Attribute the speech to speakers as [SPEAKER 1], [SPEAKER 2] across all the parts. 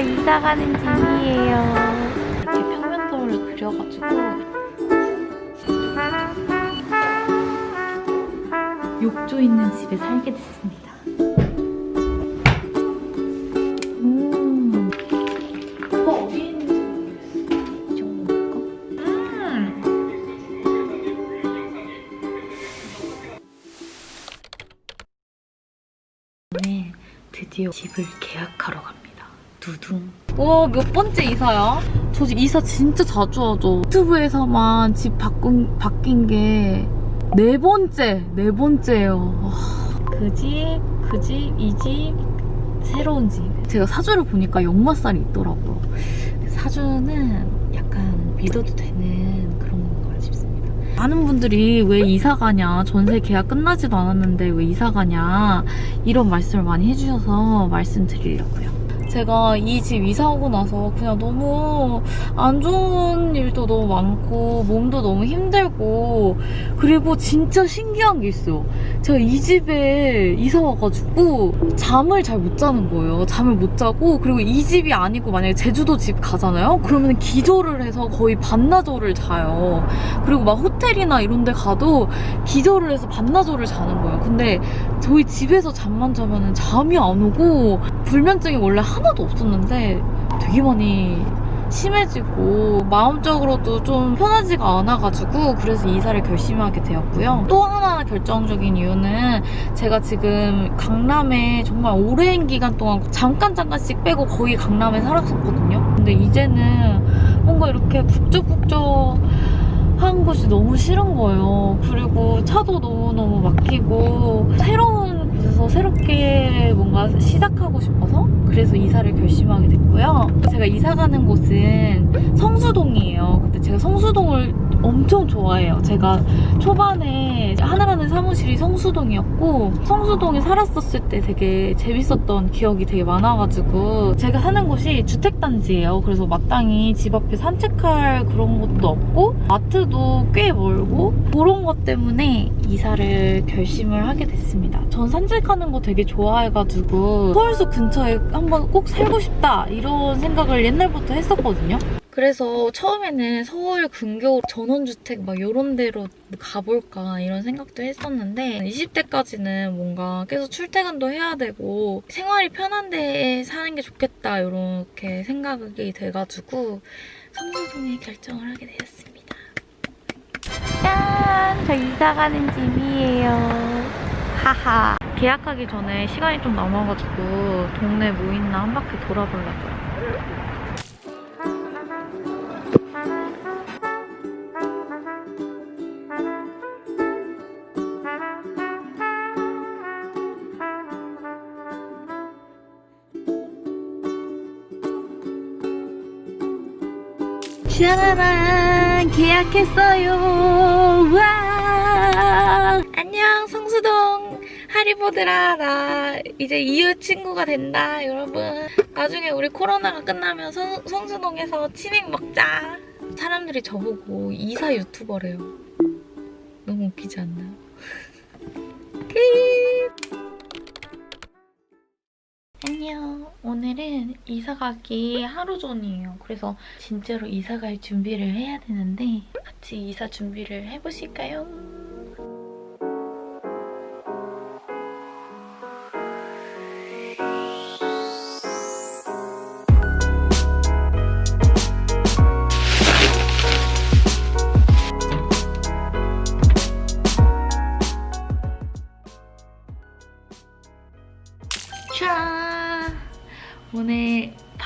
[SPEAKER 1] 저 이사 가는 중이에요. 이렇게 평면도를 그려가지고 욕조 있는 집에 살게 됐습니다. 음. 오빠 어디 있는지 모르겠어. 음. 오늘 드디어 집을 계약하러 갑니다. 두둥. 와, 몇 번째 이사야? 저 집 이사 진짜 자주 하죠. 유튜브에서만 집 바꾼, 바뀐 게 네 번째, 네 번째예요. 그 집, 그 집, 이 집, 새로운 집. 제가 사주를 보니까 역마살이 있더라고요. 사주는 약간 믿어도 되는 그런 건가 싶습니다. 많은 분들이 왜 이사 가냐, 전세 계약 끝나지도 않았는데 왜 이사 가냐, 이런 말씀을 많이 해주셔서 말씀드리려고요. 제가 이 집 이사 오고 나서 그냥 너무 안 좋은 일도 너무 많고 몸도 너무 힘들고 그리고 진짜 신기한 게 있어요. 제가 이 집에 이사 와가지고 잠을 잘 못 자는 거예요. 잠을 못 자고 그리고 이 집이 아니고 만약에 제주도 집 가잖아요. 그러면 기절을 해서 거의 반나절을 자요. 그리고 막 호텔이나 이런 데 가도 기절을 해서 반나절을 자는 거예요. 근데 저희 집에서 잠만 자면 잠이 안 오고 불면증이 원래 하나도 없었는데 되게 많이 심해지고 마음적으로도 좀 편하지가 않아가지고 그래서 이사를 결심하게 되었고요. 또 하나 결정적인 이유는 제가 지금 강남에 정말 오랜 기간 동안 잠깐 잠깐씩 빼고 거의 강남에 살았었거든요. 근데 이제는 뭔가 이렇게 북적북적 한 곳이 너무 싫은 거예요. 그리고 차도 너무너무 막히고 새로운 곳에서 새롭게 뭔가 시작하고 싶어서 그래서 이사를 결심하게 됐고요. 제가 이사 가는 곳은 성수동이에요. 근데 제가 성수동을 엄청 좋아해요. 제가 초반에 하나라는 사무실이 성수동이었고 성수동에 살았었을 때 되게 재밌었던 기억이 되게 많아가지고 제가 사는 곳이 주택단지예요. 그래서 마땅히 집 앞에 산책할 그런 것도 없고 마트도 꽤 멀고 그런 것 때문에 이사를 결심을 하게 됐습니다. 전 산책하는 거 되게 좋아해가지고 서울숲 근처에 한번 꼭 살고 싶다 이런 생각을 옛날부터 했었거든요. 그래서 처음에는 서울 근교 전원주택 막 이런 데로 가볼까 이런 생각도 했었는데 20대까지는 뭔가 계속 출퇴근도 해야 되고 생활이 편한 데에 사는 게 좋겠다 이렇게 생각이 돼가지고 성수동에 결정을 하게 되었습니다. 짠! 저 이사 가는 집이에요. 하하. 계약하기 전에 시간이 좀 남아가지고 동네 뭐 있나 한 바퀴 돌아보려고요. 짜라란 계약했어요. 와 안녕 성수동 하리보드라 나 이제 이웃 친구가 된다 여러분. 나중에 우리 코로나가 끝나면 성, 성수동에서 치맥 먹자. 사람들이 저보고 이사 유튜버래요. 너무 웃기지 않나요? 끝. 안녕. 오늘은 이사 가기 하루 전이에요. 그래서 진짜로 이사 갈 준비를 해야 되는데 같이 이사 준비를 해보실까요?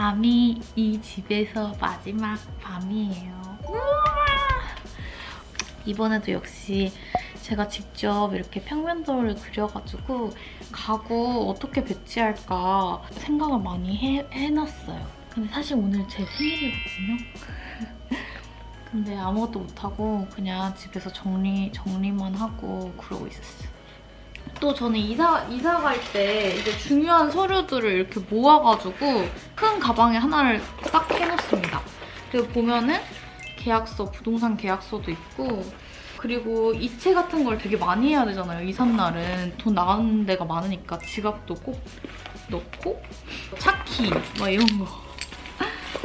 [SPEAKER 1] 밤이 이 집에서 마지막 밤이에요. 이번에도 역시 제가 직접 이렇게 평면도를 그려가지고 가구 어떻게 배치할까 생각을 많이 해, 해놨어요. 근데 사실 오늘 제 생일이거든요. 근데 아무것도 못하고 그냥 집에서 정리, 정리만 하고 그러고 있었어요. 또 저는 이사, 이사 갈 때 이제 중요한 서류들을 이렇게 모아가지고 큰 가방에 하나를 딱 해놓습니다. 그리고 보면은 계약서, 부동산 계약서도 있고 그리고 이체 같은 걸 되게 많이 해야 되잖아요. 이삿날은 돈 나가는 데가 많으니까 지갑도 꼭 넣고 차키 막 이런 거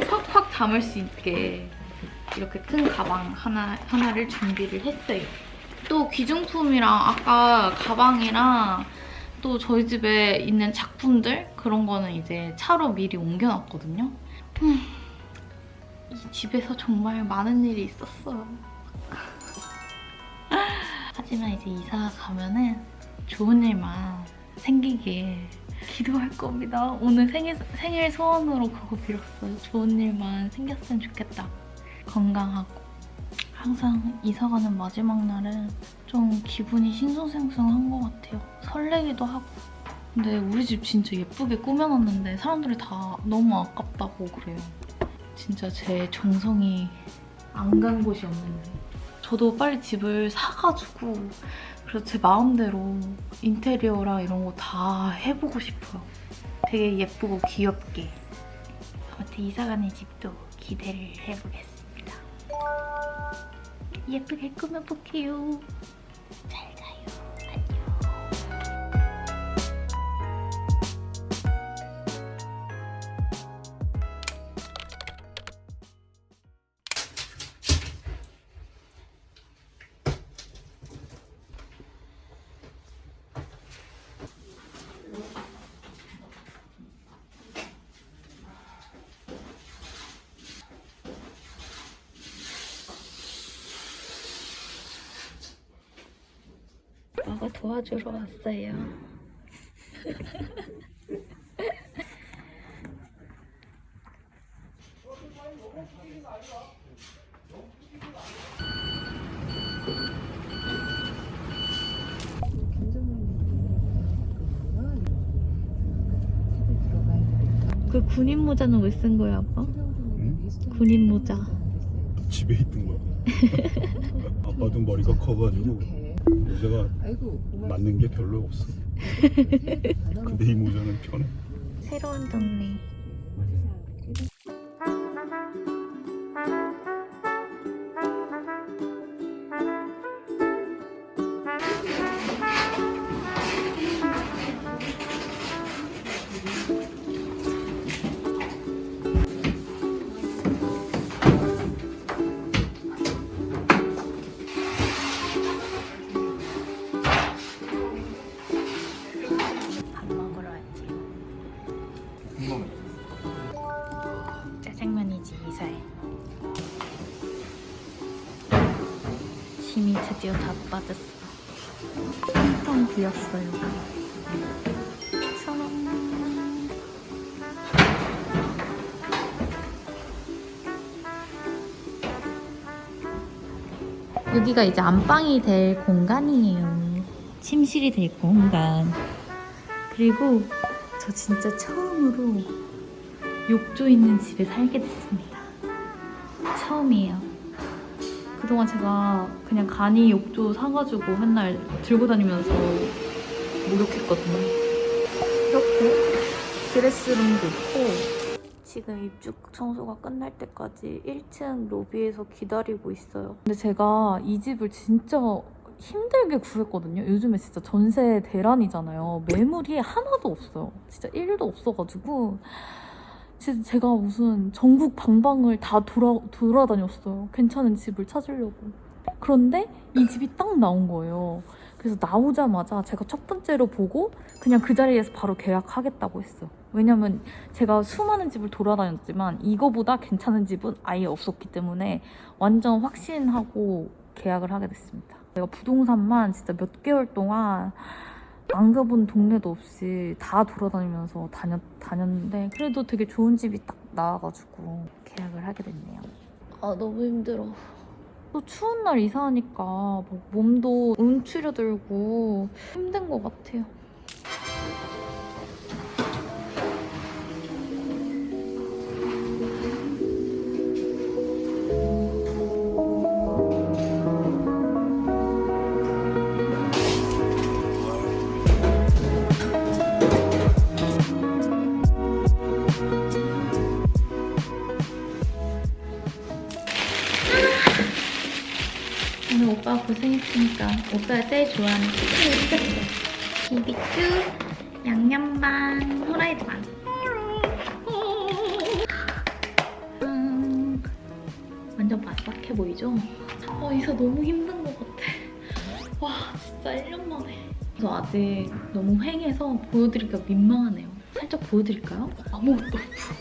[SPEAKER 1] 팍팍 담을 수 있게 이렇게 큰 가방 하나, 하나를 준비를 했어요. 또 귀중품이랑 아까 가방이랑 또 저희 집에 있는 작품들 그런 거는 이제 차로 미리 옮겨놨거든요. 음, 이 집에서 정말 많은 일이 있었어요. 하지만 이제 이사 가면은 좋은 일만 생기길 기도할 겁니다. 오늘 생일, 생일 소원으로 그거 빌었어요. 좋은 일만 생겼으면 좋겠다. 건강하고. 항상 이사 가는 마지막 날은 좀 기분이 싱숭생숭한 것 같아요. 설레기도 하고. 근데 우리 집 진짜 예쁘게 꾸며놨는데 사람들이 다 너무 아깝다고 그래요. 진짜 제 정성이 안 간 곳이 없는데. 저도 빨리 집을 사가지고 그래서 제 마음대로 인테리어랑 이런 거 다 해보고 싶어요. 되게 예쁘고 귀엽게. 아무튼 이사가는 집도 기대를 해보겠습니다. 예쁘게 꾸며볼게요. 오빠가 도와주러 왔어요. 그 군인 모자는 왜 쓴 거야, 아빠?
[SPEAKER 2] 응?
[SPEAKER 1] 군인 모자.
[SPEAKER 2] 집에 있던 거야. 아빠도 머리가 커가지고 모자가
[SPEAKER 3] 아이고
[SPEAKER 2] 맞는 게 별로 없어. 근데 이 모자는 편해.
[SPEAKER 1] 새로운 동네. 빠졌어. 텅텅 비었어요. 짜란. 여기가 이제 안방이 될 공간이에요. 침실이 될 공간. 그리고 저 진짜 처음으로 욕조 있는 집에 살게 됐습니다. 처음이에요. 그동안 제가 그냥 간이 욕조 사가지고 맨날 들고 다니면서 목욕했거든요. 이렇게 드레스룸도 있고 지금 입주 청소가 끝날 때까지 1층 로비에서 기다리고 있어요. 근데 제가 이 집을 진짜 힘들게 구했거든요. 요즘에 진짜 전세 대란이잖아요. 매물이 하나도 없어요. 진짜 1도 없어가지고 진짜 제가 무슨 전국 방방을 다 돌아, 돌아다녔어요. 괜찮은 집을 찾으려고. 그런데 이 집이 딱 나온 거예요. 그래서 나오자마자 제가 첫 번째로 보고 그냥 그 자리에서 바로 계약하겠다고 했어요. 왜냐면 제가 수많은 집을 돌아다녔지만 이거보다 괜찮은 집은 아예 없었기 때문에 완전 확신하고 계약을 하게 됐습니다. 내가 부동산만 진짜 몇 개월 동안 안 가본 동네도 없이 다 돌아다니면서 다녔, 다녔는데 그래도 되게 좋은 집이 딱 나와가지고 계약을 하게 됐네요. 아 너무 힘들어. 또 추운 날 이사하니까 뭐 몸도 움츠려들고 힘든 것 같아요. 오빠 고생했으니까 오빠가 제일 좋아하는 치킨을 시켰어. 비비큐, 양념반, 후라이드 반. 음, 착해 보이죠? 어, 이사 너무 힘든 것 같아. 와, 진짜 1년 만에. 저 아직 너무 휑해서 보여드리기가 민망하네요. 살짝 보여드릴까요? 아무것도 없어.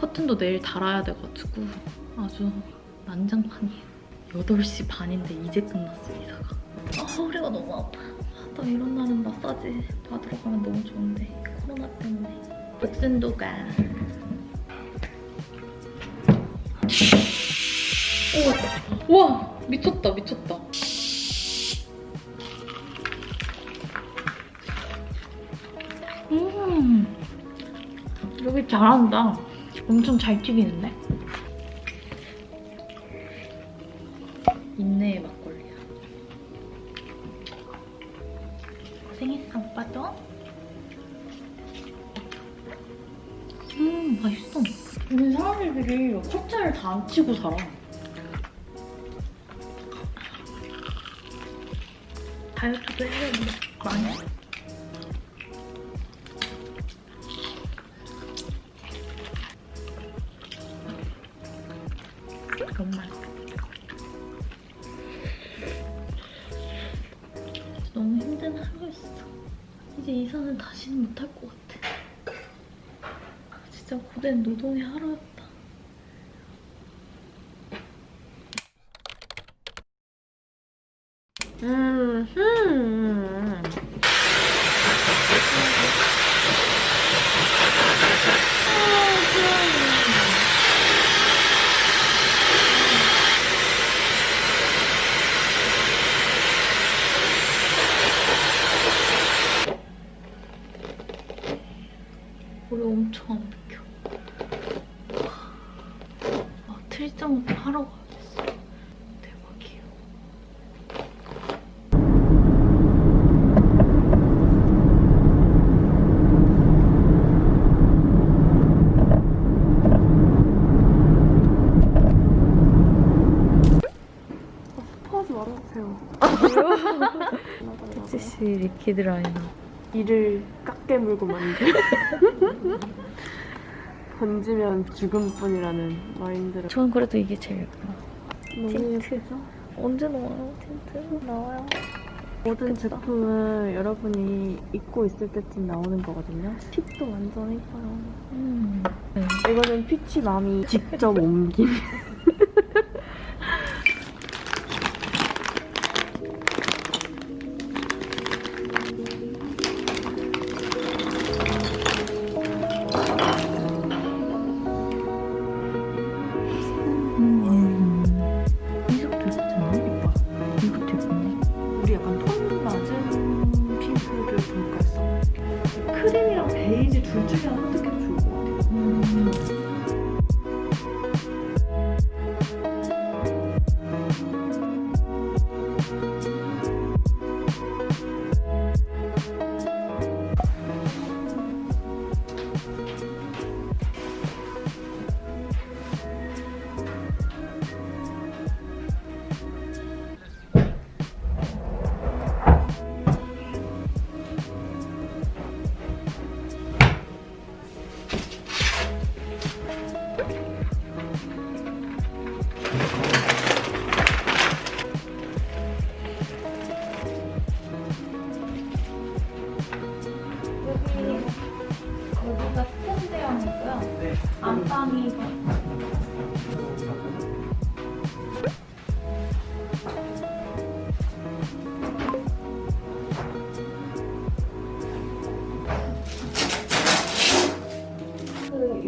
[SPEAKER 1] 커튼도 내일 달아야 돼가지고 아주 난장판이에요. 8시 반인데 이제 끝났어, 이사가. 아, 허리가 너무 아파. 나 이런 날은 마사지 받으러 가면 너무 좋은데 코로나 때문에. 복순도가. 오, 와 미쳤다 미쳤다. 음, 여기 잘한다. 엄청 잘 튀기는데? 인내의 막걸리야. 고생했어, 오빠도. 음, 맛있어. 우리 사람들이 컵차를 다 안 치고 살아. 다이어트도 해야 돼. 많이. 고된 노동의 하루였다.
[SPEAKER 3] 음, 음.
[SPEAKER 1] 머리 엄청 안 비켜. 아, 트리트먼트 하러 가야겠어. 대박이에요.
[SPEAKER 3] 스포 하지 말아주세요.
[SPEAKER 1] CC 리퀴드 라이너.
[SPEAKER 3] 이를 깎게 물고 만들. 던지면 죽음뿐이라는 마인드로.
[SPEAKER 1] 전 그래도 이게 제일 예뻐요.
[SPEAKER 3] 너무
[SPEAKER 1] 틴트.
[SPEAKER 3] 예쁘죠?
[SPEAKER 1] 언제 나와요? 틴트 나와요.
[SPEAKER 3] 모든 제품은 여러분이 입고 있을 때쯤 나오는 거거든요. 핏도 완전 예뻐요.
[SPEAKER 1] 음. 네.
[SPEAKER 3] 이거는 피치 맘이 직접 옮김.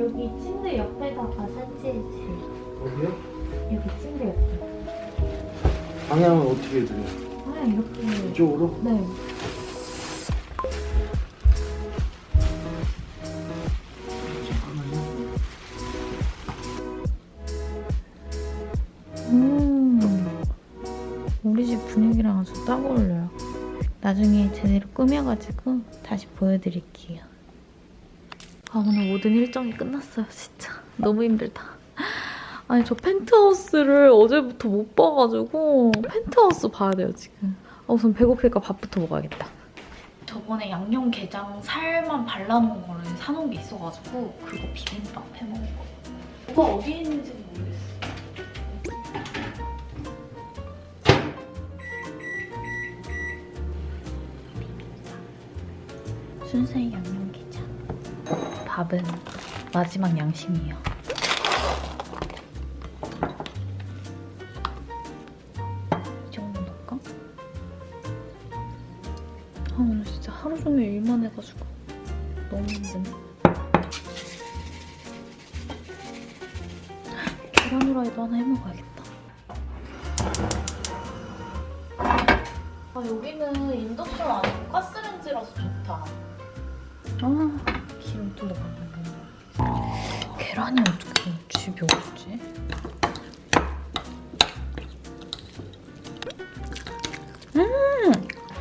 [SPEAKER 1] 여기 침대 옆에다가 설치해주세요.
[SPEAKER 2] 어디요?
[SPEAKER 1] 여기 침대 옆에.
[SPEAKER 2] 방향은 어떻게 돼요?
[SPEAKER 1] 아 이렇게.
[SPEAKER 2] 이쪽으로?
[SPEAKER 1] 네. 음, 우리 집 분위기랑 아주 딱 어울려요. 나중에 제대로 꾸며가지고 다시 보여드릴게요. 아 오늘 모든 일정이 끝났어요 진짜. 너무 힘들다. 아니 저 펜트하우스를 어제부터 못 봐가지고 펜트하우스 봐야 돼요 지금. 아, 우선 배고프니까 밥부터 먹어야겠다. 저번에 양념게장 살만 발라놓은 거를 사놓은 게 있어가지고 그거 비빔밥 해먹은 거. 뭐가 어디에 있는지 모르겠어. 순살 양념. 밥은 마지막 양심이에요. 이 정도 넣을까? 아 오늘 진짜 하루 종일 일만 해가지고 너무 힘드네. 계란 후라이도 하나 해먹어야겠다. 아 여기는 인덕션 아니고 가스렌지라서 좋다. 아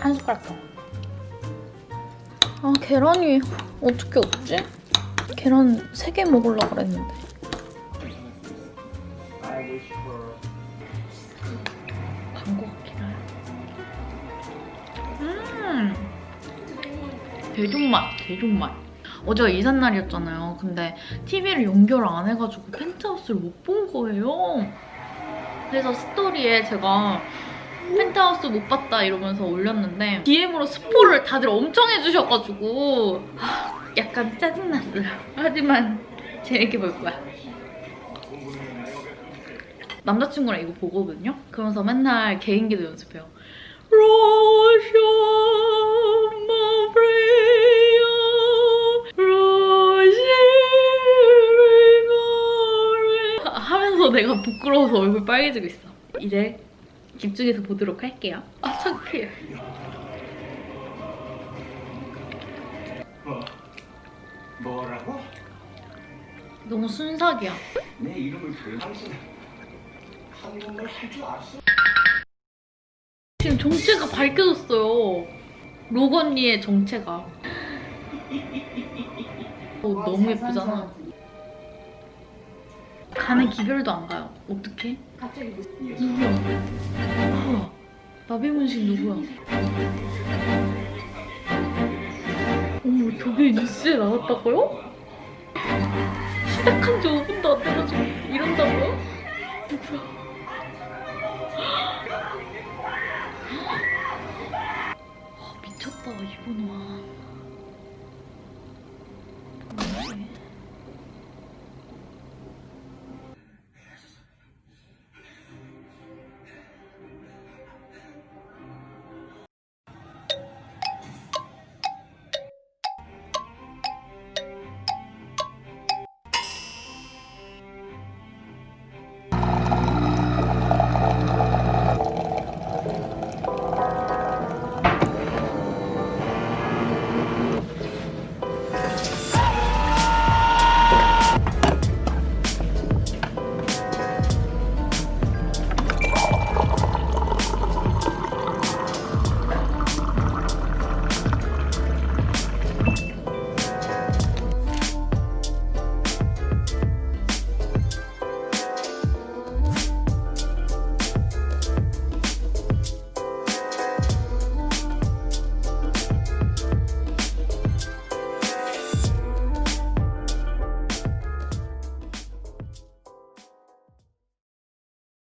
[SPEAKER 1] 한 숟가락 더. 아 계란이 어떻게 없지? 계란 3개 먹으려고 그랬는데. 간거 같긴 해요. 음! 대존맛, 대존맛. 어제가 이삿날이었잖아요. 근데 TV를 연결 안 해가지고 펜트하우스를 못 본 거예요. 그래서 스토리에 제가 펜트하우스 못 봤다 이러면서 올렸는데 DM으로 스포를 다들 엄청 해주셔가지고 하, 약간 짜증났어요. 하지만 재밌게 볼 거야. 남자친구랑 이거 보거든요? 그러면서 맨날 개인기도 연습해요. Russia, Maria, Russia, 하면서 내가 부끄러워서 얼굴 빨개지고 있어. 이제 집중해서 보도록 할게요. 아, 창피해.
[SPEAKER 4] 뭐? 뭐라고?
[SPEAKER 1] 너무 순삭이야.
[SPEAKER 4] 내 이름을 그 당신 한국말 할 줄 알았어?
[SPEAKER 1] 지금 정체가 밝혀졌어요. 로건리의 정체가. 어, 너무 예쁘잖아. 가는 기별도 안 가요. 어떡해?
[SPEAKER 3] 갑자기 뭐
[SPEAKER 1] 누구야? 누구야? 나비문신 누구야? 어머, 저게 뉴스에 나왔다고요? 시작한 지 5분도 안 돼가지고 이런다고요? 누구야? 아, 미쳤다, 이번화.